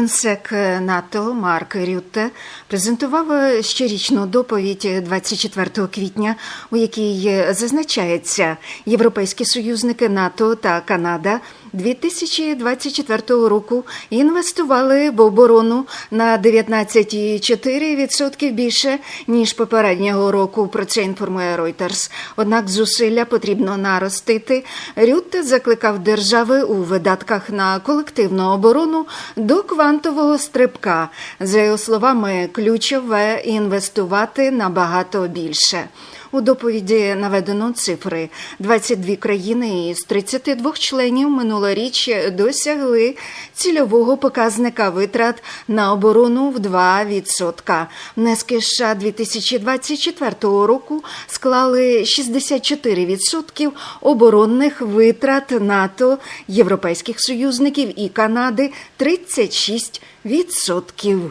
Генсек НАТО Марк Рютте презентував щорічну доповідь 24 квітня, у якій зазначається, європейські союзники НАТО та Канада 2024 року інвестували в оборону на 19,4% більше ніж попереднього року. Про це інформує Reuters. Однак зусилля потрібно наростити. Рютте закликав держави у видатках на колективну оборону до квантового стрибка. За його словами, ключове інвестувати набагато більше. У доповіді наведено цифри: 22 країни із 32 членів минулоріч досягли цільового показника витрат на оборону в 2%. Внески США 2024 року склали 64% оборонних витрат НАТО, європейських союзників і Канади 36%.